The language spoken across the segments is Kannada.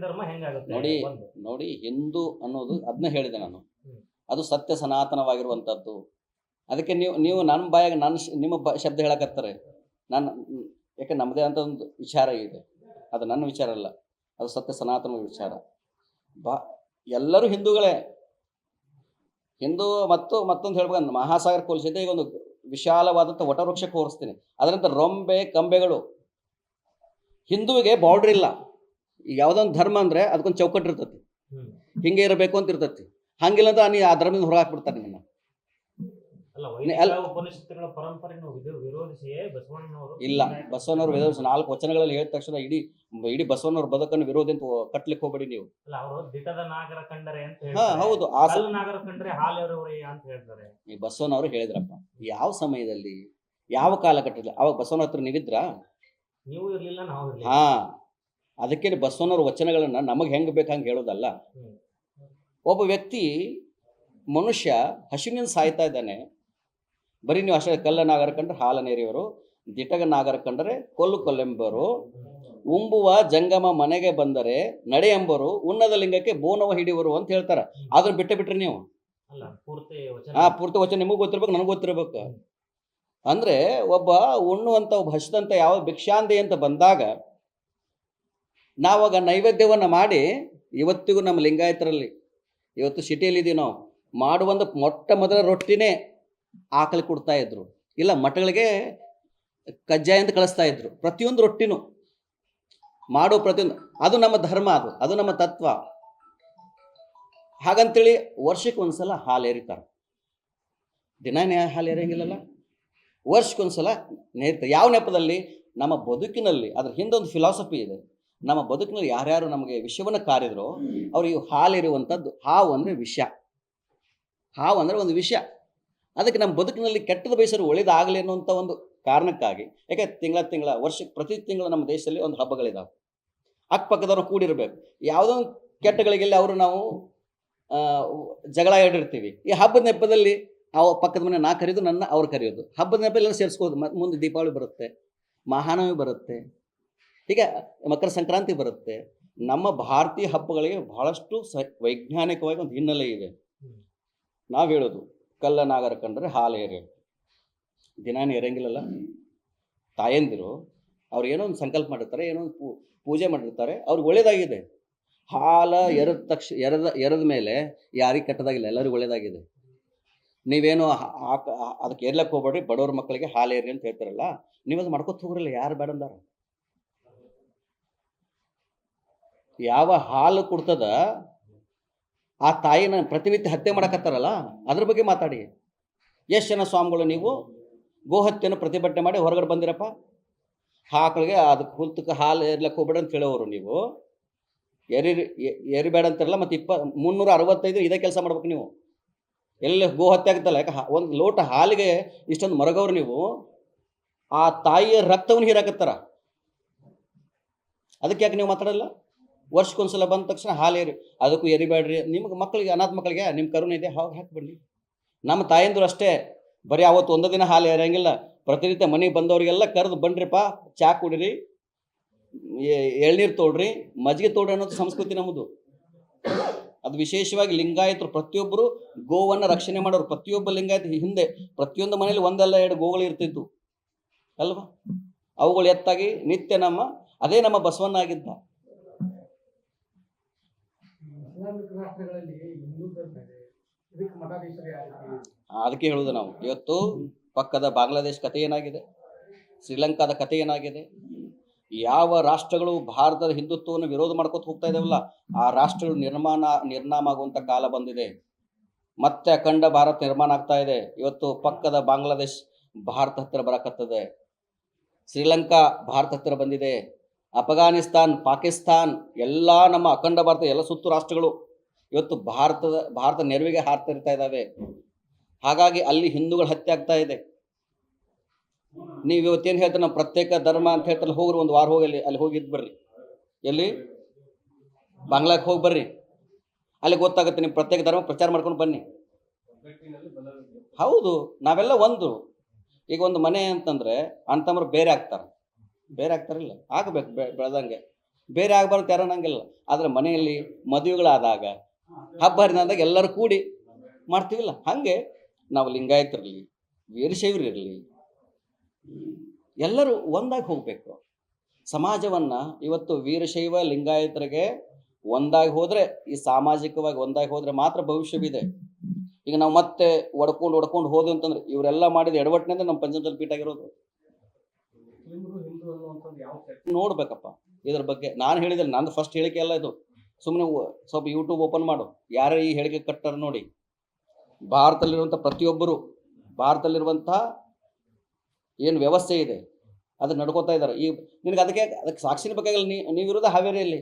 ಧರ್ಮ ಹೆಂಗಾಗುತ್ತೆ ನೋಡಿ. ನೋಡಿ ಹಿಂದೂ ಅನ್ನೋದು ಅದನ್ನ ಹೇಳಿದೆ ನಾನು. ಅದು ಸತ್ಯ ಸನಾತನವಾಗಿರುವಂಥದ್ದು. ಅದಕ್ಕೆ ನೀವು ನೀವು ನನ್ನ ಬಾಯಾಗ ನನ್ನ ನಿಮ್ಮ ಬ ಶಬ್ದ ಹೇಳಕತ್ತಾರೆ. ನಾನು ಯಾಕೆ ನಮ್ಮದೇ ಅಂತ ಒಂದು ವಿಚಾರ ಇದೆ. ಅದು ನನ್ನ ವಿಚಾರ ಅಲ್ಲ. ಅದು ಸತ್ಯ ಸನಾತನ ವಿಚಾರ. ಬಾ ಎಲ್ಲರೂ ಹಿಂದೂಗಳೇ. ಹಿಂದೂ ಮತ್ತು ಮತ್ತೊಂದು ಹೇಳ್ಬೇಕು ಮಹಾಸಾಗರ ಕೋಲಿಸಿದ್ದೆ ಈಗ ಒಂದು ವಿಶಾಲವಾದಂಥ ವಟವೃಕ್ಷ ಕೋರಿಸ್ತೀನಿ. ಅದರಂತ ರೊಂಬೆ ಕಂಬೆಗಳು. ಹಿಂದೂಗೆ ಬಾರ್ಡ್ರ್ ಇಲ್ಲ. ಈಗ ಯಾವುದೊಂದು ಧರ್ಮ ಅಂದರೆ ಅದಕ್ಕೊಂದು ಚೌಕಟ್ಟು ಇರ್ತತಿ. ಹಿಂಗೆ ಇರಬೇಕು ಅಂತ ಇರ್ತತಿ. ಹಂಗಿಲ್ಲ ಅಂತ ನೀ ಆ ಧರ್ಮದಿಂದ ಹೊರಗೆ ಹಾಕ್ಬಿಡ್ತಾರೆ ನಿನ್ನ ಇಲ್ಲ ಬಸವನವರು ವೇದ ನಾಲ್ಕು ವಚನಗಳಲ್ಲಿ ಹೇಳಿದ ತಕ್ಷಣ ಇಡೀ ಇಡೀ ಬಸವನವ್ರ ಬದುಕನ್ನು ವಿರೋಧಿ ಅಂತ ಕಟ್ಲಿಕ್ಕೆ ಹೋಗ್ಬೇಡಿ ನೀವು. ಹೌದು. ಈ ಬಸವಣ್ಣವರು ಹೇಳಿದ್ರಪ್ಪ ಯಾವ ಸಮಯದಲ್ಲಿ ಯಾವ ಕಾಲಘಟ್ಟದಲ್ಲಿ ಅವಾಗ ಬಸವನ ಹತ್ರ ನೀವಿದ್ರ? ನೀವು ಇರ್ಲಿಲ್ಲ ನಾವು ಹಾ. ಅದಕ್ಕೆ ಬಸವನವ್ರ ವಚನಗಳನ್ನ ನಮಗೆ ಹೆಂಗೆ ಬೇಕು ಹಂಗೆ ಹೇಳೋದಲ್ಲ. ಒಬ್ಬ ವ್ಯಕ್ತಿ ಮನುಷ್ಯ ಹಸಿವಿನಿಂದ ಸಾಯ್ತಾ ಇದ್ದಾನೆ. ಬರೀ ನೀವು ಅಷ್ಟೇ ಕಲ್ಲ ನಾಗರ ಕಂಡ್ರೆ ಹಾಲ ನೇರಿಯವರು ದಿಟಗ ನಾಗರ ಕಂಡರೆ ಕೊಲ್ಲು ಕೊಲ್ಲೆಂಬರು ಉಂಬುವ ಜಂಗಮ ಮನೆಗೆ ಬಂದರೆ ನಡೆ ಎಂಬರು ಉನ್ನದ ಲಿಂಗಕ್ಕೆ ಬೋನವ ಹಿಡಿಯುವರು ಅಂತ ಹೇಳ್ತಾರ. ಅದನ್ನ ಬಿಟ್ಟ ಬಿಟ್ರಿ ನೀವು. ಹಾ ಪೂರ್ತಿ ವಚನ. ಆ ಪೂರ್ತಿ ವಚನ ನಿಮಗೂ ಗೊತ್ತಿರ್ಬೇಕು ನನಗೂ ಗೊತ್ತಿರ್ಬೇಕು. ಅಂದ್ರೆ ಒಬ್ಬ ಉಣ್ಣುವಂತ ಒಬ್ಬ ಹಸಿದಂತ ಯಾವ ಭಿಕ್ಷಾಂದಿ ಅಂತ ಬಂದಾಗ ನಾವಾಗ ನೈವೇದ್ಯವನ್ನು ಮಾಡಿ ಇವತ್ತಿಗೂ ನಮ್ಮ ಲಿಂಗಾಯತರಲ್ಲಿ, ಇವತ್ತು ಸಿಟಿಯಲ್ಲಿ ಇದೀವಿ ನಾವು ಮಾಡುವಂಥ ಮೊಟ್ಟ ಮೊದಲ ರೊಟ್ಟಿನೇ ಆಕಳಿ ಕೊಡ್ತಾ ಇದ್ರು. ಇಲ್ಲ, ಮಠಗಳಿಗೆ ಕಜ್ಜಾಯ ಅಂತ ಕಳಿಸ್ತಾ ಇದ್ರು. ಪ್ರತಿಯೊಂದು ರೊಟ್ಟಿನೂ ಮಾಡೋ ಪ್ರತಿಯೊಂದು, ಅದು ನಮ್ಮ ಧರ್ಮ ಅದು ಅದು ನಮ್ಮ ತತ್ವ. ಹಾಗಂತೇಳಿ ವರ್ಷಕ್ಕೆ ಒಂದ್ಸಲ ಹಾಲು ಎರಿತಾರೆ ದಿನ ನ್ಯಾಯ ಹಾಲು ಎರೆಯಂಗಿಲ್ಲಲ್ಲ ವರ್ಷಕ್ಕೊಂದ್ಸಲ ನೇರ್ತಾರೆ ಯಾವ ನೆಪದಲ್ಲಿ? ನಮ್ಮ ಬದುಕಿನಲ್ಲಿ, ಅದ್ರ ಹಿಂದೊಂದು ಫಿಲಾಸಫಿ ಇದೆ. ನಮ್ಮ ಬದುಕಿನಲ್ಲಿ ಯಾರ್ಯಾರು ನಮಗೆ ವಿಷವನ್ನು ಕಾರಿದ್ರು ಅವ್ರಿಗೆ ಹಾಲಿರುವಂಥದ್ದು ಹಾವು ಅಂದರೆ ವಿಷ. ಹಾವು ಅಂದರೆ ಒಂದು ವಿಷ. ಅದಕ್ಕೆ ನಮ್ಮ ಬದುಕಿನಲ್ಲಿ ಕೆಟ್ಟದ ಬಯಸರು ಒಳ್ಳೇದಾಗಲಿ ಅನ್ನುವಂಥ ಒಂದು ಕಾರಣಕ್ಕಾಗಿ, ಯಾಕೆ ತಿಂಗಳ ತಿಂಗಳ, ವರ್ಷಕ್ಕೆ ಪ್ರತಿ ತಿಂಗಳು ನಮ್ಮ ದೇಶದಲ್ಲಿ ಒಂದು ಹಬ್ಬಗಳಿದ್ದಾವೆ ಅಕ್ಕಪಕ್ಕದವ್ರು ಕೂಡಿರಬೇಕು. ಯಾವುದೋ ಒಂದು ಕೆಟ್ಟಗಳಿಗೆಲ್ಲ ಅವರು ನಾವು ಜಗಳ ಇಡಿರ್ತೀವಿ ಈ ಹಬ್ಬದ ನೆಪದಲ್ಲಿ ಅವ ಪಕ್ಕದ ಮನೆ ನಾ ಕರೆಯೋದು ನನ್ನ ಅವ್ರು ಕರೆಯೋದು. ಹಬ್ಬದ ನೆಪದಲ್ಲಿ ಸೇರಿಸ್ಕೋದು ಮುಂದೆ ದೀಪಾವಳಿ ಬರುತ್ತೆ, ಮಹಾನವಮಿ ಬರುತ್ತೆ ಹೀಗೆ ಮಕರ ಸಂಕ್ರಾಂತಿ ಬರುತ್ತೆ. ನಮ್ಮ ಭಾರತೀಯ ಹಬ್ಬಗಳಿಗೆ ಬಹಳಷ್ಟು ಸ ವೈಜ್ಞಾನಿಕವಾಗಿ ಒಂದು ಹಿನ್ನೆಲೆ ಇದೆ. ನಾವು ಹೇಳೋದು, ಕಲ್ಲ ನಾಗರ ಕಂಡ್ರೆ ಹಾಲು ಏರಿ ದಿನಾನೇ ಎರಂಗಿಲ್ಲಲ್ಲ ತಾಯಂದಿರು ಅವ್ರು ಏನೋ ಒಂದು ಸಂಕಲ್ಪ ಮಾಡಿರ್ತಾರೆ, ಏನೋ ಒಂದು ಪೂಜೆ ಮಾಡಿರ್ತಾರೆ, ಅವ್ರಿಗೆ ಒಳ್ಳೇದಾಗಿದೆ. ಹಾಲ ಎರದ ತಕ್ಷ, ಎರದ ಎರದ ಮೇಲೆ ಯಾರಿಗೆ ಕೆಟ್ಟದಾಗಿಲ್ಲ, ಎಲ್ಲರಿಗೂ ಒಳ್ಳೇದಾಗಿದೆ. ನೀವೇನು ಅದಕ್ಕೆ ಏರ್ಲಕ್ಕೆ ಹೋಗ್ಬೇಡ್ರಿ, ಬಡವ್ರ ಮಕ್ಕಳಿಗೆ ಹಾಲು ಏರಿ ಅಂತ ಹೇಳ್ತಾರಲ್ಲ ನೀವು ಅದು ಮಾಡ್ಕೊತ ಹೋಗ್ರಲ್ಲ, ಯಾರು ಬೇಡ ಅಂದಾರ. ಯಾವ ಹಾಲು ಕೊಡ್ತದ, ಆ ತಾಯಿನ ಪ್ರತಿನಿತ್ಯ ಹತ್ಯೆ ಮಾಡಕತ್ತಾರಲ್ಲ, ಅದ್ರ ಬಗ್ಗೆ ಮಾತಾಡಿ. ಎಷ್ಟು ಜನ ಸ್ವಾಮಿಗಳು ನೀವು? ಗೋಹತ್ಯೆಯನ್ನು ಪ್ರತಿಭಟನೆ ಮಾಡಿ ಹೊರಗಡೆ ಬಂದಿರಪ್ಪ. ಆಕಳಿಗೆ ಅದಕ್ಕೆ ಹುಲ್ತಕ್ಕೆ ಹಾಲು ಏರ್ಲಕ್ಕೆ ಹೋಗ್ಬೇಡ ಅಂತ ಹೇಳೋರು ನೀವು. ಎರಿ, ಎರಿಬೇಡ ಅಂತಾರಲ್ಲ, ಮತ್ತು ಇಪ್ಪ, ಮುನ್ನೂರ ಅರವತ್ತೈದು ಇದೇ ಕೆಲಸ ಮಾಡ್ಬೇಕು ನೀವು. ಎಲ್ಲಿ ಗೋಹತ್ಯೆ ಆಗುತ್ತಲ್ಲ, ಯಾಕೆ ಒಂದು ಲೋಟ ಹಾಲಿಗೆ ಇಷ್ಟೊಂದು ಮರಗವ್ರು ನೀವು, ಆ ತಾಯಿಯ ರಕ್ತವನ್ನು ಹೀರಾಕತ್ತಾರ. ಅದಕ್ಕೆ ಯಾಕೆ ನೀವು ಮಾತಾಡಲ್ಲ? ವರ್ಷಕ್ಕೊಂದ್ಸಲ ಬಂದ ತಕ್ಷಣ ಹಾಲೇರಿ ಅದಕ್ಕೂ ಎರಿಬೇಡ್ರಿ. ನಿಮ್ಗೆ ಮಕ್ಕಳಿಗೆ ಅನಾಥ ಮಕ್ಕಳಿಗೆ ನಿಮ್ಮ ಕರುಣೆ ಇದೆ, ಹಾಗೆ ಬನ್ನಿ. ನಮ್ಮ ತಾಯಂದ್ರು ಅಷ್ಟೇ, ಬರೀ ಅವತ್ತು ಒಂದು ದಿನ ಹಾಲು ಎರಂಗಿಲ್ಲ ಪ್ರತಿನಿತ್ಯ ಮನೆಗೆ ಬಂದವರಿಗೆಲ್ಲ ಕರೆದು ಬನ್ರಿಪ್ಪ ಚಾ ಕುಡಿರಿ ಎಳ್ನೀರು ತೋಡ್ರಿ. ಮಜ್ಜಿಗೆ ತೋಡ್ರಿ ಅನ್ನೋದು ಸಂಸ್ಕೃತಿ ನಮ್ಮದು ಅದು ವಿಶೇಷವಾಗಿ ಲಿಂಗಾಯತರು ಪ್ರತಿಯೊಬ್ಬರು ಗೋವನ್ನು ರಕ್ಷಣೆ ಮಾಡೋರು ಪ್ರತಿಯೊಬ್ಬ ಲಿಂಗಾಯತ ಹಿಂದೆ, ಪ್ರತಿಯೊಂದು ಮನೆಯಲ್ಲಿ ಒಂದಲ್ಲ ಎರಡು ಗೋಗಳು ಇರ್ತಿದ್ವು. ಅಲ್ವಾ? ಅವುಗಳು ಎತ್ತಾಗಿ ನಿತ್ಯ ನಮ್ಮ, ಅದೇ ನಮ್ಮ ಬಸವಣ್ಣ ಅದಕ್ಕೆ ಹೇಳುವುದು ನಾವು. ಇವತ್ತು ಪಕ್ಕದ ಬಾಂಗ್ಲಾದೇಶ್ ಕಥೆ ಏನಾಗಿದೆ? ಶ್ರೀಲಂಕಾದ ಕಥೆ ಏನಾಗಿದೆ? ಯಾವ ರಾಷ್ಟ್ರಗಳು ಭಾರತದ ಹಿಂದುತ್ವವನ್ನು ವಿರೋಧ ಮಾಡ್ಕೊತ ಹೋಗ್ತಾ ಇದಾವಲ್ಲ, ಆ ರಾಷ್ಟ್ರಗಳು ನಿರ್ಮಾಣ, ನಿರ್ನಾಮ ಆಗುವಂತ ಕಾಲ ಬಂದಿದೆ. ಮತ್ತೆ ಅಖಂಡ ಭಾರತ ನಿರ್ಮಾಣ ಆಗ್ತಾ ಇದೆ. ಇವತ್ತು ಪಕ್ಕದ ಬಾಂಗ್ಲಾದೇಶ್ ಭಾರತ ಹತ್ತಿರ ಬರಕತ್ತದೆ. ಶ್ರೀಲಂಕಾ ಭಾರತ ಹತ್ತಿರ ಬಂದಿದೆ. ಅಫಘಾನಿಸ್ತಾನ್, ಪಾಕಿಸ್ತಾನ್, ಎಲ್ಲ ನಮ್ಮ ಅಖಂಡ ಭಾರತ, ಎಲ್ಲ ಸುತ್ತು ರಾಷ್ಟ್ರಗಳು ಇವತ್ತು ಭಾರತದ, ಭಾರತ ನೆರವಿಗೆ ಹಾರ್ತಿರ್ತಾ ಇದ್ದಾವೆ. ಹಾಗಾಗಿ ಅಲ್ಲಿ ಹಿಂದೂಗಳು ಹತ್ಯೆ ಆಗ್ತಾ ಇದೆ. ನೀವು ಇವತ್ತೇನು ಹೇಳ್ತಾರೆ, ನಾವು ಪ್ರತ್ಯೇಕ ಧರ್ಮ ಅಂತ ಹೇಳ್ತಾರೆ ಹೋಗ್ರಿ, ಒಂದು ವಾರ ಹೋಗಿ ಅಲ್ಲಿ ಅಲ್ಲಿ ಹೋಗಿದ್ದು ಬರ್ರಿ. ಎಲ್ಲಿ? ಬಾಂಗ್ಲಾಕ್ಕೆ ಹೋಗಿ ಬರ್ರಿ. ಅಲ್ಲಿ ಗೊತ್ತಾಗುತ್ತೆ, ನೀವು ಪ್ರತ್ಯೇಕ ಧರ್ಮ ಪ್ರಚಾರ ಮಾಡ್ಕೊಂಡು ಬನ್ನಿ. ಹೌದು, ನಾವೆಲ್ಲ ಒಂದು. ಈಗ ಒಂದು ಮನೆ ಅಂತಂದ್ರೆ ಅಣ್ತಮ್ಮರು ಬೇರೆ ಆಗ್ತಾರೆ. ಬೇರೆ ಆಗ್ತಾರಿಲ್ಲ, ಆಗಬೇಕು ಬೆಳೆದಂಗೆ. ಬೇರೆ ಆಗಬಾರ್ದು ಯಾರು ಅನ್ನಂಗಿಲ್ಲ. ಆದರೆ ಮನೆಯಲ್ಲಿ ಮದುವೆಗಳಾದಾಗ, ಹಬ್ಬ ಹರಿದಾದಾಗ ಎಲ್ಲರೂ ಕೂಡಿ ಮಾಡ್ತೀವಿಲ್ಲ. ಹಾಗೆ ನಾವು ಲಿಂಗಾಯತರಿರಲಿ ವೀರಶೈವರಿರಲಿ ಎಲ್ಲರೂ ಒಂದಾಗಿ ಹೋಗಬೇಕು. ಸಮಾಜವನ್ನು ಇವತ್ತು ವೀರಶೈವ ಲಿಂಗಾಯತರಿಗೆ ಒಂದಾಗಿ ಹೋದರೆ, ಈ ಸಾಮಾಜಿಕವಾಗಿ ಒಂದಾಗಿ ಹೋದರೆ ಮಾತ್ರ ಭವಿಷ್ಯವಿದೆ. ಈಗ ನಾವು ಮತ್ತೆ ಒಡ್ಕೊಂಡು ಒಡ್ಕೊಂಡು ಹೋದ್ವಿ ಅಂತಂದ್ರೆ ಇವರೆಲ್ಲ ಮಾಡಿದ ಎಡವಟ್ಟಿನಿಂದ ನಮ್ಮ ಪಂಚಮದಲ್ಲಿ ಪೀಠ ಆಗಿರೋದು. ನೋಡ್ಬೇಕಪ್ಪ. ಇದ್ರ ಬಗ್ಗೆ ನಾನು ಹೇಳಿದ್ರೆ ನಂದು ಫಸ್ಟ್ ಹೇಳಿಕೆ ಅಲ್ಲ ಇದು. ಸುಮ್ಮನೆ ಸ್ವಲ್ಪ ಯೂಟ್ಯೂಬ್ ಓಪನ್ ಮಾಡು. ಯಾರೇ ಈ ಹೇಳಿಕೆ ಕಟ್ಟಾರ ನೋಡಿ. ಭಾರತದಲ್ಲಿರುವಂಥ ಪ್ರತಿಯೊಬ್ಬರು ಭಾರತದಲ್ಲಿರುವಂಥ ಏನು ವ್ಯವಸ್ಥೆ ಇದೆ ಅದು ನಡ್ಕೋತಾ ಇದ್ದಾರೆ. ಈ ನಿನಗೆ ಅದಕ್ಕೆ ಅದಕ್ಕೆ ಸಾಕ್ಷಿನ ಬೇಕಾಗಿಲ್ಲ. ನೀ ನೀವಿರೋದು ಹಾವೇರಿಯಲ್ಲಿ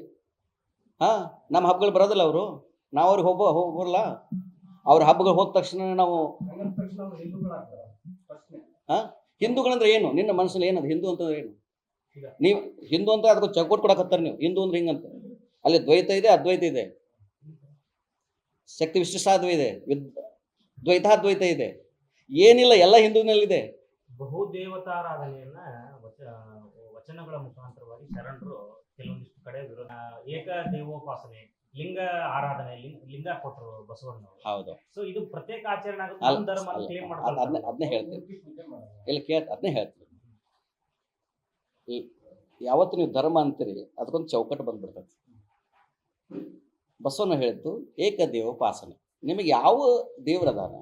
ಹಾಂ ನಮ್ಮ ಹಬ್ಬಗಳು ಬರೋದಿಲ್ಲ ಅವರು. ನಾವು ಅವ್ರಿಗೆ ಹೋಗೋ ಹೋಗಲ್ಲ. ಅವ್ರ ಹಬ್ಬಗಳು ಹೋದ ತಕ್ಷಣ ನಾವು ಹಾಂ? ಹಿಂದೂಗಳಂದ್ರೆ ಏನು? ನಿನ್ನ ಮನಸ್ಸಲ್ಲಿ ಏನದು? ಹಿಂದೂ ಅಂತಂದ್ರೆ ಏನು. ನೀವು ಹಿಂದೂ ಅಂತ ಅದಕ್ಕೆ ಚೌಕಟ್ಟು ಕೊಡಕತ್ತಾರೆ ನೀವು. ಹಿಂದೂ ಅಂದ್ರೆ ಹಿಂಗಂತ. ಅಲ್ಲಿ ದ್ವೈತ ಇದೆ ಅದ್ವೈತ ಇದೆ. ಶಕ್ತಿ ವಿಶಿಷ್ಟಾದ್ವೈ ಇದೆ ದ್ವೈತ ದ್ವೈತಾದ್ವೈತ ಇದೆ. ಏನಿಲ್ಲ ಎಲ್ಲ ಹಿಂದೂನಲ್ಲಿದೆ. ಬಹುದೇವತಾರಾಧನೆಯನ್ನ ದೇವತಾರಾಧನೆಯನ್ನ ವಚನಗಳ ಮುಖಾಂತರವಾಗಿ ಶರಣರು ಕೆಲವೊಂದಿಷ್ಟು ಕಡೆ ವಿರೋಧ ಏಕ ದೇವೋಪಾಸನೆ ಲಿಂಗ ಆರಾಧನೆ ಲಿಂಗ ಕೊಟ್ಟರು ಬಸವಣ್ಣ ಹೌದು. ಸೊ ಇದು ಪ್ರತ್ಯೇಕ ಆಚರಣೆ ಆಗುತ್ತೆ ಅದನ್ನೇ ಹೇಳ್ತೀನಿ ಇಲ್ಲಿ ಪೂಜೆ ಮಾಡೋದು. ಇಲ್ಲ ಕೇಳ ಅದನ್ನೇ ಹೇಳ್ತೀನಿ. ಈ ಯಾವತ್ತು ನೀವು ಧರ್ಮ ಅಂತೀರಿ, ಅದಕ್ಕೊಂದು ಚೌಕಟ್ಟು ಬಂದ್ಬಿಡ್ತದೆ ಬಸವಣ್ಣ ಹೇಳಿದ್ದು ಏಕದೇವೋಪಾಸನೆ ನಿಮಗೆ ಯಾವ ದೇವರದಾನ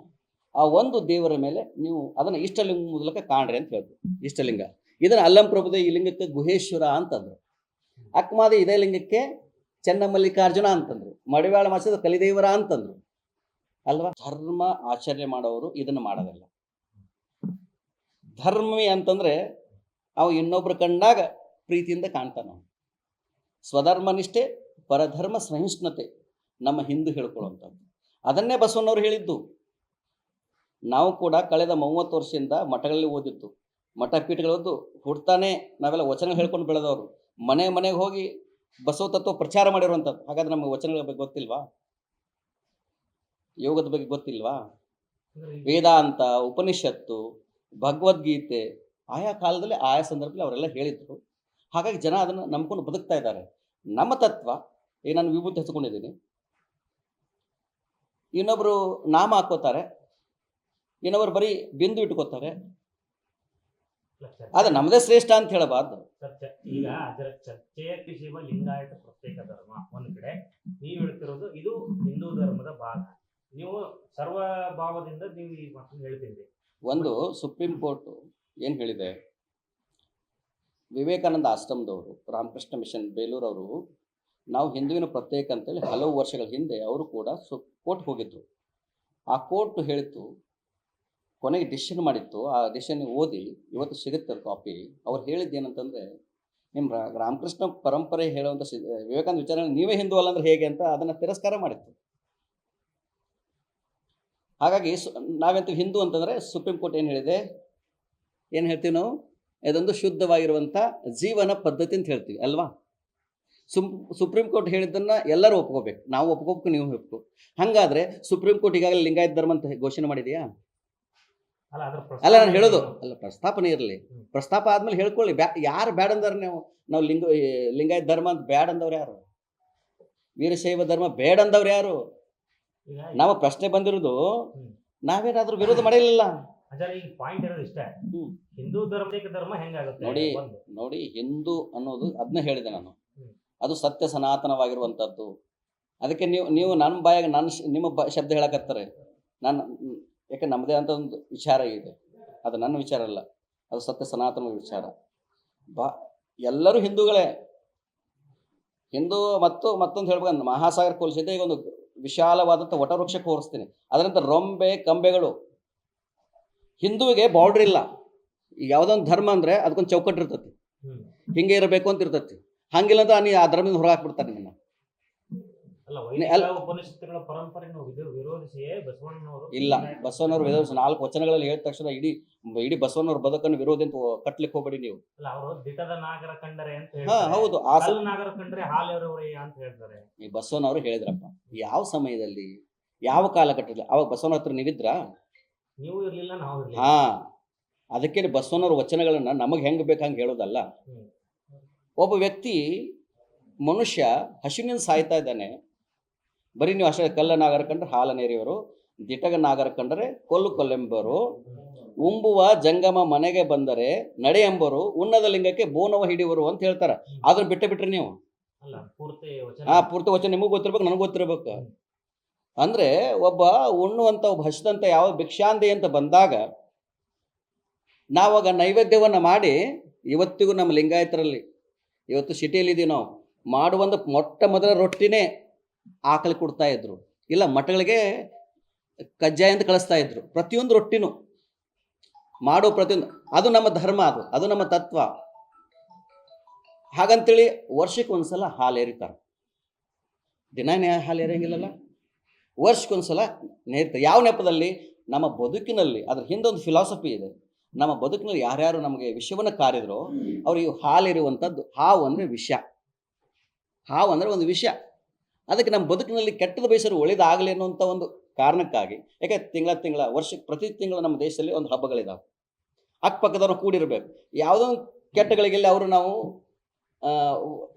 ಆ ಒಂದು ದೇವರ ಮೇಲೆ ನೀವು ಅದನ್ನು ಇಷ್ಟಲಿಂಗ ಮೂಲಕ ಕಾಣ್ರಿ ಅಂತ ಹೇಳ್ತೀವಿ ಇಷ್ಟಲಿಂಗ. ಇದನ್ನು ಅಲ್ಲಂ ಪ್ರಭುದ ಈ ಲಿಂಗಕ್ಕೆ ಗುಹೇಶ್ವರ ಅಂತಂದ್ರು. ಅಕ್ಮಾದ ಇದೇ ಲಿಂಗಕ್ಕೆ ಚೆನ್ನಮಲ್ಲಿಕಾರ್ಜುನ ಅಂತಂದ್ರು. ಮಡಿವಾಳ ಮಾಸದ ಕಲಿದೇವರ ಅಂತಂದ್ರು. ಅಲ್ವಾ? ಧರ್ಮ ಆಚರಣೆ ಮಾಡೋರು ಇದನ್ನು ಮಾಡೋದಿಲ್ಲ. ಧರ್ಮಿ ಅಂತಂದ್ರೆ ಅವ ಇನ್ನೊಬ್ಬರು ಕಂಡಾಗ ಪ್ರೀತಿಯಿಂದ ಕಾಣ್ತಾನ ಸ್ವಧರ್ಮ ನಿಷ್ಠೆ ಪರಧರ್ಮ ಸಹಿಷ್ಣುತೆ ನಮ್ಮ ಹಿಂದೂ ಹೇಳ್ಕೊಳ್ಳುವಂಥದ್ದು. ಅದನ್ನೇ ಬಸವಣ್ಣವ್ರು ಹೇಳಿದ್ದು. ನಾವು ಕೂಡ ಕಳೆದ ಮೂವತ್ತು ವರ್ಷದಿಂದ ಮಠಗಳಲ್ಲಿ ಓದಿದ್ದು. ಮಠ ಪೀಠಗಳದ್ದು ಹುಡ್ತಾನೆ ನಾವೆಲ್ಲ ವಚನ ಹೇಳ್ಕೊಂಡು ಬೆಳೆದವರು. ಮನೆ ಮನೆಗೆ ಹೋಗಿ ಬಸವ ತತ್ವ ಪ್ರಚಾರ ಮಾಡಿರುವಂಥದ್ದು. ಹಾಗಾದ್ರೆ ನಮಗೆ ವಚನಗಳ ಬಗ್ಗೆ ಗೊತ್ತಿಲ್ವಾ? ಯೋಗದ ಬಗ್ಗೆ ಗೊತ್ತಿಲ್ವಾ? ವೇದಾಂತ, ಉಪನಿಷತ್ತು, ಭಗವದ್ಗೀತೆ ಆಯಾ ಕಾಲದಲ್ಲಿ ಆಯಾ ಸಂದರ್ಭದಲ್ಲಿ ಅವರೆಲ್ಲ ಹೇಳಿದ್ರು. ಹಾಗಾಗಿ ಜನ ಅದನ್ನು ನಂಬ್ಕೊಂಡು ಬದುಕ್ತಾ ಇದ್ದಾರೆ. ನಮ್ಮ ತತ್ವ ಈಗ ನಾನು ವಿಭೂತಿ ಹಚ್ಕೊಂಡಿದ್ದೀನಿ. ಇನ್ನೊಬ್ರು ನಾಮ ಹಾಕೋತಾರೆ. ಇನ್ನೊಬ್ರು ಬರೀ ಬಿಂದು ಇಟ್ಕೋತಾರೆ. ಅದ ನಮ್ಮದೇ ಶ್ರೇಷ್ಠ ಅಂತ ಹೇಳಬಾರ್ದು. ಈಗ ಅದರ ಚರ್ಚೆಯ ಶಿವ ಲಿಂಗಾಯತ ಪ್ರತ್ಯೇಕ ಧರ್ಮ. ಒಂದ್ ಕಡೆ ನೀವು ಹೇಳ್ತಿರೋದು ಇದು ಹಿಂದೂ ಧರ್ಮದ ಭಾಗ. ನೀವು ಸರ್ವ ಭಾವದಿಂದ ನೀವು ಈ ಮಾತನ್ನು ಹೇಳ್ತಿದ್ರಿ ಒಂದು ಸುಪ್ರೀಂ ಕೋರ್ಟ್ ಏನು ಹೇಳಿದೆ? ವಿವೇಕಾನಂದ ಆಶ್ರಮದವರು, ರಾಮಕೃಷ್ಣ ಮಿಷನ್ ಬೇಲೂರವರು, ನಾವು ಹಿಂದುವಿನ ಪ್ರತ್ಯೇಕ ಅಂತೇಳಿ ಹಲವು ವರ್ಷಗಳ ಹಿಂದೆ ಅವರು ಕೂಡ ಸು, ಕೋರ್ಟ್ ಹೋಗಿದ್ರು. ಆ ಕೋರ್ಟ್ ಹೇಳಿತ್ತು ಕೊನೆಗೆ ಡಿಸಿಷನ್ ಮಾಡಿತ್ತು. ಆ ಡಿಸಿಷನ್ ಓದಿ, ಇವತ್ತು ಸಿಗುತ್ತೆ ಕಾಪಿ. ಅವ್ರು ಹೇಳಿದ್ದು ಏನಂತಂದ್ರೆ ನಿಮ್ಮ ರಾಮಕೃಷ್ಣ ಪರಂಪರೆ ಹೇಳುವಂಥ ವಿವೇಕಾನಂದ ವಿಚಾರ ನೀವೇ ಹಿಂದೂ ಅಲ್ಲ ಅಂದ್ರೆ ಹೇಗೆ ಅಂತ ಅದನ್ನು ತಿರಸ್ಕಾರ ಮಾಡಿತ್ತು. ಹಾಗಾಗಿ ನಾವೆಂತ ಹಿಂದೂ ಅಂತಂದರೆ ಸುಪ್ರೀಂ ಕೋರ್ಟ್ ಏನು ಹೇಳಿದೆ? ಏನು ಹೇಳ್ತೀವಿ ನಾವು? ಇದೊಂದು ಶುದ್ಧವಾಗಿರುವಂಥ ಜೀವನ ಪದ್ಧತಿ ಅಂತ ಹೇಳ್ತೀವಿ ಅಲ್ವಾ? ಸುಮ್ ಸುಪ್ರೀಂ ಕೋರ್ಟ್ ಹೇಳಿದ್ದನ್ನು ಎಲ್ಲರೂ ಒಪ್ಕೋಬೇಕು. ನಾವು ಒಪ್ಕೋಬೇಕು ನೀವು ಒಪ್ಕೋ. ಹಾಗಾದರೆ ಸುಪ್ರೀಂ ಕೋರ್ಟ್ ಈಗಾಗಲೇ ಲಿಂಗಾಯತ ಧರ್ಮ ಅಂತ ಘೋಷಣೆ ಮಾಡಿದೆಯಾ? ಅಲ್ಲ ನಾನು ಹೇಳೋದು. ಅಲ್ಲ ಪ್ರಸ್ತಾಪನೆ ಇರಲಿ. ಪ್ರಸ್ತಾಪ ಆದ್ಮೇಲೆ ಹೇಳ್ಕೊಳ್ಳಿ. ಬ್ಯಾ ಯಾರು ಬ್ಯಾಡ್ ಅಂದ್ರೆ ನೀವು? ನಾವು ಲಿಂಗ ಲಿಂಗಾಯತ್ ಧರ್ಮ ಅಂತ ಬ್ಯಾಡ್ ಅಂದವ್ರು ಯಾರು? ವೀರಶೈವ ಧರ್ಮ ಬೇಡ ಅಂದವ್ರು ಯಾರು? ನಾವು ಪ್ರಶ್ನೆ ಬಂದಿರೋದು ನಾವೇನಾದ್ರೂ ವಿರೋಧ ಮಾಡಿರಲಿಲ್ಲ? ಅಜಾರ ಈಗ ಪಾಯಿಂಟ್ ಇರೋದು ಇಷ್ಟೇ. ಹ್ಮ್. ಹಿಂದೂ ಧರ್ಮಕ್ಕೆ ಧರ್ಮ ಹೆಂಗಾಗುತ್ತೆ ನೋಡಿ. ಒಂದು ನೋಡಿ ಹಿಂದೂ ಅನ್ನೋದು ಅದನ್ನ ಹೇಳಿದೆ ನಾನು. ಹ್ಮ್. ಅದು ಸತ್ಯ ಸನಾತನವಾಗಿರುವಂಥದ್ದು. ಅದಕ್ಕೆ ನೀವು ನೀವು ನನ್ನ ಬಾಯಾಗ ನನ್ನ ಶ- ನಿಮ್ಮ ಬ ಶಬ್ದ ಹೇಳಕತ್ತಾರೆ. ನಾನು ಯಾಕೆ ನಮ್ಮದೇ ಅಂತ ಒಂದು ವಿಚಾರ ಇದೆ. ಅದು ನನ್ನ ವಿಚಾರ ಅಲ್ಲ. ಅದು ಸತ್ಯ ಸನಾತನ ವಿಚಾರ. ಬಾ ಎಲ್ಲರೂ ಹಿಂದೂಗಳೇ. ಹಿಂದೂ ಮತ್ತು ಮತ್ತೊಂದು ಹೇಳ್ಬೇಕು ಮಹಾಸಾಗರ ಕೋಲಿಸಿದ್ದೆ ಈಗ ಒಂದು ವಿಶಾಲವಾದಂಥ ವಟವೃಕ್ಷಕ್ಕೆ ಕೋರಿಸ್ತೀನಿ ಅದರಂತೆ ರೊಂಬೆ ಕಂಬೆಗಳು. ಹಿಂದೂವಿಗೆ ಬಾರ್ಡ್ರ್ ಇಲ್ಲ. ಈಗ ಯಾವುದೊಂದು ಧರ್ಮ ಅಂದರೆ ಅದಕ್ಕೊಂದು ಚೌಕಟ್ಟು ಇರ್ತತಿ. ಹಿಂಗೆ ಇರಬೇಕು ಅಂತ ಇರ್ತತಿ. ಹಂಗಿಲ್ಲ ಅಂತ ನೀ ಆ ಧರ್ಮದಿಂದ ಹೊರ ಹಾಕ್ಬಿಡ್ತಾರೆ ನಿನ್ನ ಇಲ್ಲ ಬಸವನವ್ರ ವಿರೋಧಿಸಿ ನಾಲ್ಕು ವಚನಗಳಲ್ಲಿ ಹೇಳಿದ ತಕ್ಷಣ ಇಡೀ ಇಡೀ ಬಸವನವ್ರ ಬದುಕನ್ನು ವಿರೋಧಿ ಅಂತ ಕಟ್ಲಿಕ್ಕೆ ಹೋಗ್ಬೇಡಿ ನೀವು. ಹೌದು. ಈ ಬಸವನವರು ಹೇಳಿದ್ರಪ್ಪ ಯಾವ ಸಮಯದಲ್ಲಿ ಯಾವ ಕಾಲಘಟ್ಟದಲ್ಲಿ ಅವಾಗ ಬಸವನ ಹತ್ರ ನೀವಿದ್ರಾ? ನೀವು ಇರಲಿಲ್ಲ ನಾವು ಹಾ ಅದಕ್ಕೆ ಬಸವನವ್ರ ವಚನಗಳನ್ನ ನಮಗೆ ಹೆಂಗ್ ಬೇಕಂಗೆ ಹೇಳೋದಲ್ಲ. ಒಬ್ಬ ವ್ಯಕ್ತಿ ಮನುಷ್ಯ ಹಸಿನಿಂದ ಸಾಯ್ತಾ ಇದ್ದಾನೆ. ಬರೀ ನೀವು ಅಷ್ಟೇ ಕಲ್ಲ ನಾಗರ ಕಂಡ್ರೆ ಹಾಲ ನೇರಿಯವರು ದಿಟಗ ನಾಗರ ಕಂಡರೆ ಕೊಲ್ಲು ಕೊಲ್ಲೆಂಬರು ಉಂಬುವ ಜಂಗಮ ಮನೆಗೆ ಬಂದರೆ ನಡೆ ಎಂಬರು ಉನ್ನದ ಲಿಂಗಕ್ಕೆ ಬೋನವ ಹಿಡಿಯುವರು ಅಂತ ಹೇಳ್ತಾರೆ. ಅದನ್ನ ಬಿಟ್ಟೆ ಬಿಟ್ರಿ ನೀವು. ಹಾ ಪೂರ್ತಿ ವಚನ. ಆ ಪೂರ್ತಿ ವಚನ ನಿಮಗೂ ಗೊತ್ತಿರ್ಬೇಕು ನನಗೂ ಗೊತ್ತಿರ್ಬೇಕು. ಅಂದ್ರೆ ಒಬ್ಬ ಉಣ್ಣುವಂತ ಒಬ್ಬ ಹಸಿದಂತ ಯಾವ ಭಿಕ್ಷಾಂದಿ ಅಂತ ಬಂದಾಗ ನಾವಾಗ ನೈವೇದ್ಯವನ್ನು ಮಾಡಿ ಇವತ್ತಿಗೂ ನಮ್ಮ ಲಿಂಗಾಯತರಲ್ಲಿ, ಇವತ್ತು ಸಿಟಿಯಲ್ಲಿ ಇದೀವಿ ನಾವು, ಮಾಡುವಂತ ಮೊಟ್ಟ ಮೊದಲ ರೊಟ್ಟಿನೇ ಆಕಳಿ ಕೊಡ್ತಾ ಇದ್ರು. ಇಲ್ಲ, ಮಠಗಳಿಗೆ ಕಜ್ಜಾಯ ಅಂತ ಕಳಿಸ್ತಾ ಇದ್ರು. ಪ್ರತಿಯೊಂದು ರೊಟ್ಟಿನೂ ಮಾಡೋ ಪ್ರತಿಯೊಂದು, ಅದು ನಮ್ಮ ಧರ್ಮ ಅದು ಅದು ನಮ್ಮ ತತ್ವ. ಹಾಗಂತೇಳಿ ವರ್ಷಕ್ಕೆ ಒಂದ್ಸಲ ಹಾಲು ಎರಿತಾರೆ ದಿನ ಹಾಲು ಎರೆಯಂಗಿಲ್ಲಲ್ಲ ವರ್ಷಕ್ಕೊಂದ್ಸಲ ನೇರ್ತಾರೆ ಯಾವ ನೆಪದಲ್ಲಿ? ನಮ್ಮ ಬದುಕಿನಲ್ಲಿ. ಅದ್ರ ಹಿಂದೊಂದು ಫಿಲಾಸಫಿ ಇದೆ. ನಮ್ಮ ಬದುಕಿನಲ್ಲಿ ಯಾರ್ಯಾರು ನಮಗೆ ವಿಷವನ್ನು ಕಾರಿದ್ರೋ, ಅವ್ರಿಗೆ ಹಾಲಿರುವಂಥದ್ದು ಹಾವು ಅಂದರೆ ವಿಷ. ಹಾವು ಅಂದರೆ ಒಂದು ವಿಷ. ಅದಕ್ಕೆ ನಮ್ಮ ಬದುಕಿನಲ್ಲಿ ಕೆಟ್ಟದ ಬಯಸರು ಒಳ್ಳೇದಾಗಲಿ ಅನ್ನುವಂಥ ಒಂದು ಕಾರಣಕ್ಕಾಗಿ. ಯಾಕೆ? ತಿಂಗಳ ತಿಂಗಳ, ವರ್ಷಕ್ಕೆ ಪ್ರತಿ ತಿಂಗಳು ನಮ್ಮ ದೇಶದಲ್ಲಿ ಒಂದು ಹಬ್ಬಗಳಿದಾವೆ. ಅಕ್ಕಪಕ್ಕದವ್ರು ಕೂಡಿರಬೇಕು. ಯಾವುದೋ ಒಂದು ಕೆಟ್ಟಗಳಿಗೆಲ್ಲ ಅವರು ನಾವು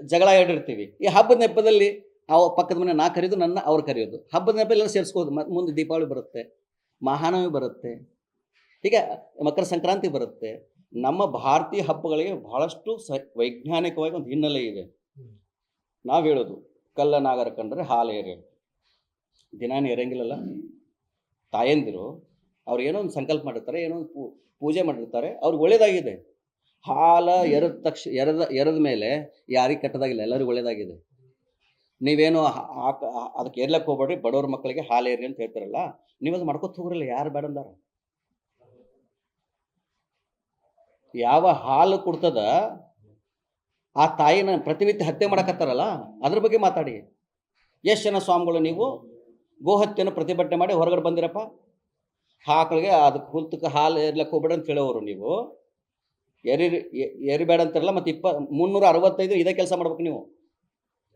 ಜಗಳ ಇಡಿರ್ತೀವಿ ಈ ಹಬ್ಬದ ನೆಪದಲ್ಲಿ ಅವ ಪಕ್ಕದ ಮನೆ ನಾ ಕರೆಯೋದು ನನ್ನ, ಅವ್ರು ಕರೆಯೋದು. ಹಬ್ಬದ ನೆಪದಲ್ಲಿ ಎಲ್ಲ ಸೇರಿಸ್ಕೋದು ಮತ್ತೆ ಮುಂದೆ ದೀಪಾವಳಿ ಬರುತ್ತೆ, ಮಹಾನವಮಿ ಬರುತ್ತೆ, ಹೀಗೆ ಮಕರ ಸಂಕ್ರಾಂತಿ ಬರುತ್ತೆ. ನಮ್ಮ ಭಾರತೀಯ ಹಬ್ಬಗಳಿಗೆ ಬಹಳಷ್ಟು ಸ, ವೈಜ್ಞಾನಿಕವಾಗಿ ಒಂದು ಹಿನ್ನೆಲೆ ಇದೆ. ನಾವು ಹೇಳೋದು, ಕಲ್ಲ ನಾಗರ ಕಂಡ್ರೆ ಹಾಲು ಏರಿ ದಿನಾನು ಎರಂಗಿಲ್ಲಲ್ಲ ತಾಯಂದಿರು, ಅವ್ರು ಏನೋ ಒಂದು ಸಂಕಲ್ಪ ಮಾಡಿರ್ತಾರೆ, ಏನೋ ಒಂದು ಪೂಜೆ ಮಾಡಿರ್ತಾರೆ, ಅವ್ರಿಗೆ ಒಳ್ಳೇದಾಗಿದೆ. ಹಾಲ ಎರದ ತಕ್ಷ, ಎರದ ಎರದ ಮೇಲೆ ಯಾರಿಗೆ ಕೆಟ್ಟದಾಗಿಲ್ಲ, ಎಲ್ಲರಿಗೂ ಒಳ್ಳೇದಾಗಿದೆ. ನೀವೇನು ಅದಕ್ಕೆ ಏರ್ಲಕ್ಕೆ ಹೋಗ್ಬೇಡ್ರಿ, ಬಡವ್ರ ಮಕ್ಕಳಿಗೆ ಹಾಲು ಏರಿ ಅಂತ ಹೇಳ್ತಾರಲ್ಲ ನೀವು ಅದು ಮಾಡ್ಕೊತ ಹೋಗ್ರಲ್ಲ, ಯಾರು ಬೇಡ ಅಂದಾರ? ಯಾವ ಹಾಲು ಕೊಡ್ತದ, ಆ ತಾಯಿನ ಪ್ರತಿನಿತ್ಯ ಹತ್ಯೆ ಮಾಡಕತ್ತಾರಲ್ಲ, ಅದ್ರ ಬಗ್ಗೆ ಮಾತಾಡಿ. ಎಷ್ಟು ಜನ ಸ್ವಾಮಿಗಳು ನೀವು? ಗೋಹತ್ಯೆಯನ್ನು ಪ್ರತಿಭಟನೆ ಮಾಡಿ ಹೊರಗಡೆ ಬಂದಿರಪ್ಪ? ಹಾಕಳಿಗೆ ಅದಕ್ಕೆ ಹುಲ್ತಕ್ಕೆ ಹಾಲು ಏರ್ಲಕ್ಕೆ ಹೋಗ್ಬೇಡ ಅಂತ ಹೇಳೋರು ನೀವು. ಎರಿ ಎರಿಬೇಡ ಅಂತಾರಲ್ಲ, ಮತ್ತು ಇಪ್ಪ ಮುನ್ನೂರ ಅರವತ್ತೈದು ಇದೇ ಕೆಲಸ ಮಾಡ್ಬೇಕು ನೀವು.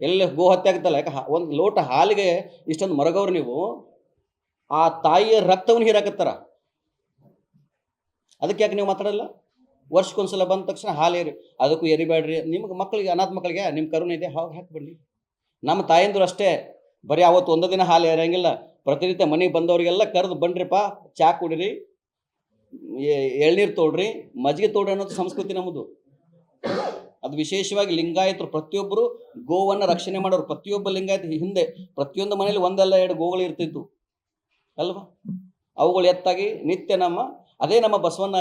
ಎಲ್ಲಿ ಗೋ ಹತ್ಯೆ ಆಗುತ್ತಲ್ಲ? ಯಾಕೆ ಒಂದು ಲೋಟ ಹಾಲಿಗೆ ಇಷ್ಟೊಂದು ಮರಗವ್ರು ನೀವು, ಆ ತಾಯಿಯ ರಕ್ತವನ್ನು ಹೀರಾಕತ್ತಾರ. ಅದಕ್ಕೆ ಯಾಕೆ ನೀವು ಮಾತಾಡಲ್ಲ? ವರ್ಷಕ್ಕೊಂದ್ಸಲ ಬಂದ ತಕ್ಷಣ ಹಾಲು ಏರಿ, ಅದಕ್ಕೂ ಎರಿಬೇಡ್ರಿ ನಿಮ್ಗೆ ಮಕ್ಕಳಿಗೆ ಅನಾಥ ಮಕ್ಕಳಿಗೆ ನಿಮ್ಮ ಕರುಣೆ ಇದೆ ಹಾಗೆ ಹಾಕಿ ನಮ್ಮ ತಾಯಂದರು ಅಷ್ಟೇ, ಬರೀ ಅವತ್ತು ಒಂದು ದಿನ ಹಾಲು ಏರಂಗಿಲ್ಲ ಪ್ರತಿನಿತ್ಯ ಮನೆಗೆ ಬಂದವರಿಗೆಲ್ಲ ಕರೆದು ಬನ್ರಿಪ್ಪ, ಚಾ ಕುಡಿರಿ ಎಳ್ನೀರು ತೋಡ್ರಿ, ಮಜ್ಜಿಗೆ ತೋಡ್ರಿ ಅನ್ನೋದು ಸಂಸ್ಕೃತಿ ನಮ್ಮದು ಅದು ವಿಶೇಷವಾಗಿ ಲಿಂಗಾಯತರು, ಪ್ರತಿಯೊಬ್ಬರು ಗೋವನ್ನು ರಕ್ಷಣೆ ಮಾಡೋರು. ಪ್ರತಿಯೊಬ್ಬ ಲಿಂಗಾಯತ ಹಿಂದೆ ಪ್ರತಿಯೊಂದು ಮನೇಲಿ ಒಂದಲ್ಲ ಎರಡು ಗೋಗಳು ಇರ್ತಿತ್ತು ಅಲ್ವಾ? ಅವುಗಳು ಎತ್ತಾಗಿ ನಿತ್ಯ ನಮ್ಮ, ಅದೇ ನಮ್ಮ ಬಸವಣ್ಣ